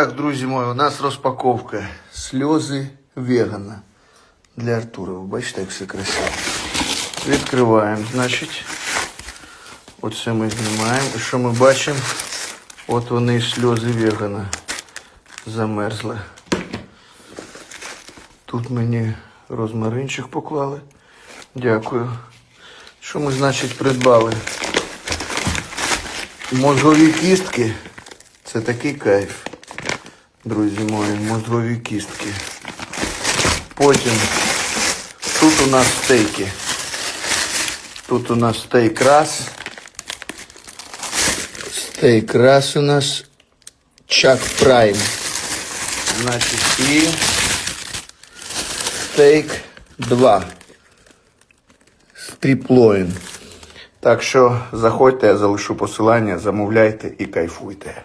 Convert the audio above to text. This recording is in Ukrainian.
Так, друзі мої, у нас розпаковка. Сльози вегана для Артура. Ви бачите, як все красиво. Відкриваємо, значить. Оце ми знімаємо. І що ми бачимо? От вони сльози вегана. Замерзли. Тут мені розмаринчик поклали. Дякую. Що ми, значить, придбали? Мозгові кістки. Це такий кайф. Друзі мої, мозгові кістки. Потім тут у нас стейки. Тут у нас стейк раз. Стейк раз у нас Чак Прайм. Значить, і стейк 2. Стріплоїн. Так що заходьте, я залишу посилання, замовляйте і кайфуйте.